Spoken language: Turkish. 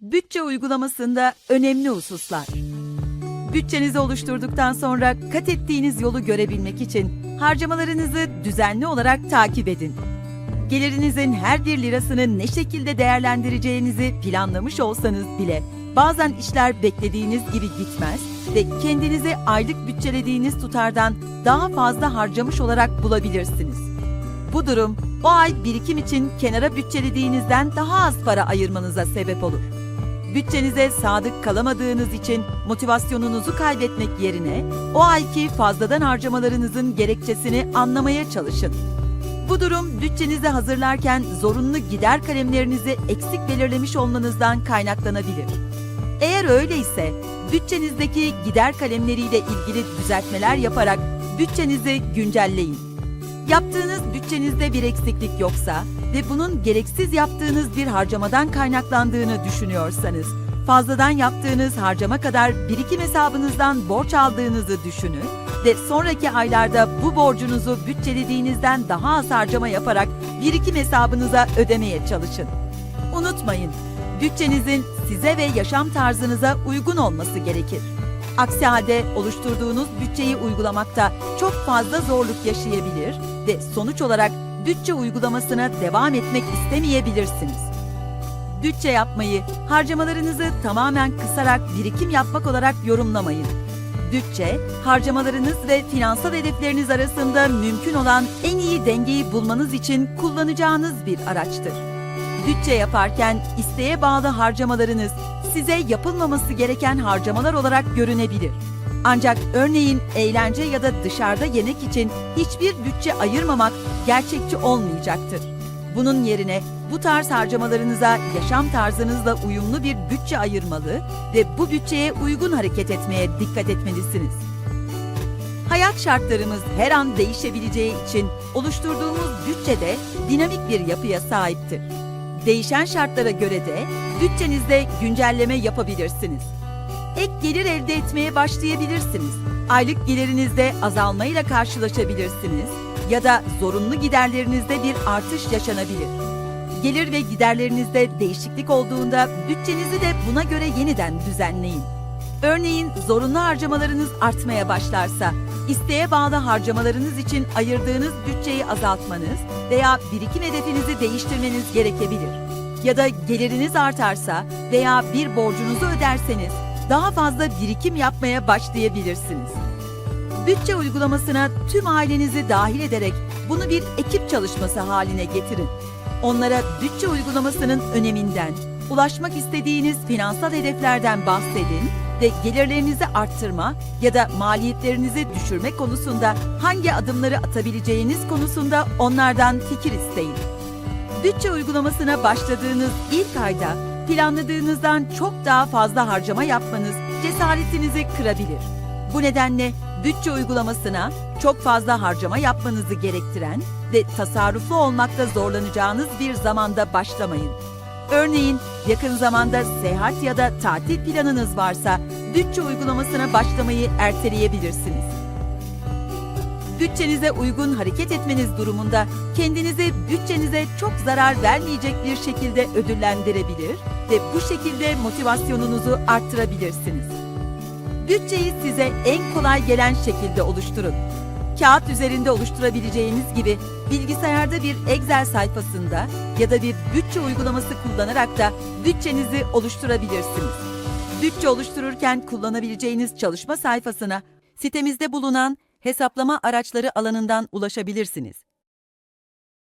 Bütçe uygulamasında önemli hususlar. Bütçenizi oluşturduktan sonra kat ettiğiniz yolu görebilmek için harcamalarınızı düzenli olarak takip edin. Gelirinizin her bir lirasını ne şekilde değerlendireceğinizi planlamış olsanız bile bazen işler beklediğiniz gibi gitmez ve kendinizi aylık bütçelediğiniz tutardan daha fazla harcamış olarak bulabilirsiniz. Bu durum o ay birikim için kenara bütçelediğinizden daha az para ayırmanıza sebep olur. Bütçenize sadık kalamadığınız için motivasyonunuzu kaybetmek yerine o ayki fazladan harcamalarınızın gerekçesini anlamaya çalışın. Bu durum bütçenizi hazırlarken zorunlu gider kalemlerinizi eksik belirlemiş olmanızdan kaynaklanabilir. Eğer öyleyse bütçenizdeki gider kalemleriyle ilgili düzeltmeler yaparak bütçenizi güncelleyin. Yaptığınız bütçenizde bir eksiklik yoksa ve bunun gereksiz yaptığınız bir harcamadan kaynaklandığını düşünüyorsanız, fazladan yaptığınız harcama kadar birikim hesabınızdan borç aldığınızı düşünün ve sonraki aylarda bu borcunuzu bütçelediğinizden daha az harcama yaparak birikim hesabınıza ödemeye çalışın. Unutmayın, bütçenizin size ve yaşam tarzınıza uygun olması gerekir. Aksi halde oluşturduğunuz bütçeyi uygulamakta çok fazla zorluk yaşayabilir ve sonuç olarak bütçe uygulamasına devam etmek istemeyebilirsiniz. Bütçe yapmayı harcamalarınızı tamamen kısarak birikim yapmak olarak yorumlamayın. Bütçe, harcamalarınız ve finansal hedefleriniz arasında mümkün olan en iyi dengeyi bulmanız için kullanacağınız bir araçtır. Bütçe yaparken isteğe bağlı harcamalarınız size yapılmaması gereken harcamalar olarak görünebilir. Ancak örneğin eğlence ya da dışarıda yemek için hiçbir bütçe ayırmamak gerçekçi olmayacaktır. Bunun yerine bu tarz harcamalarınıza yaşam tarzınızla uyumlu bir bütçe ayırmalı ve bu bütçeye uygun hareket etmeye dikkat etmelisiniz. Hayat şartlarımız her an değişebileceği için oluşturduğumuz bütçe de dinamik bir yapıya sahiptir. Değişen şartlara göre de bütçenizde güncelleme yapabilirsiniz. Ek gelir elde etmeye başlayabilirsiniz. Aylık gelirinizde azalmayla karşılaşabilirsiniz ya da zorunlu giderlerinizde bir artış yaşanabilir. Gelir ve giderlerinizde değişiklik olduğunda bütçenizi de buna göre yeniden düzenleyin. Örneğin zorunlu harcamalarınız artmaya başlarsa, isteğe bağlı harcamalarınız için ayırdığınız bütçeyi azaltmanız veya birikim hedefinizi değiştirmeniz gerekebilir. Ya da geliriniz artarsa veya bir borcunuzu öderseniz daha fazla birikim yapmaya başlayabilirsiniz. Bütçe uygulamasına tüm ailenizi dahil ederek bunu bir ekip çalışması haline getirin. Onlara bütçe uygulamasının öneminden, ulaşmak istediğiniz finansal hedeflerden bahsedin ve gelirlerinizi arttırma ya da maliyetlerinizi düşürme konusunda hangi adımları atabileceğiniz konusunda onlardan fikir isteyin. Bütçe uygulamasına başladığınız ilk ayda planladığınızdan çok daha fazla harcama yapmanız cesaretinizi kırabilir. Bu nedenle bütçe uygulamasına çok fazla harcama yapmanızı gerektiren ve tasarruflu olmakta zorlanacağınız bir zamanda başlamayın. Örneğin yakın zamanda seyahat ya da tatil planınız varsa bütçe uygulamasına başlamayı erteleyebilirsiniz. Bütçenize uygun hareket etmeniz durumunda kendinizi bütçenize çok zarar vermeyecek bir şekilde ödüllendirebilir ve bu şekilde motivasyonunuzu arttırabilirsiniz. Bütçeyi size en kolay gelen şekilde oluşturun. Kağıt üzerinde oluşturabileceğiniz gibi bilgisayarda bir Excel sayfasında ya da bir bütçe uygulaması kullanarak da bütçenizi oluşturabilirsiniz. Bütçe oluştururken kullanabileceğiniz çalışma sayfasına sitemizde bulunan hesaplama araçları alanından ulaşabilirsiniz.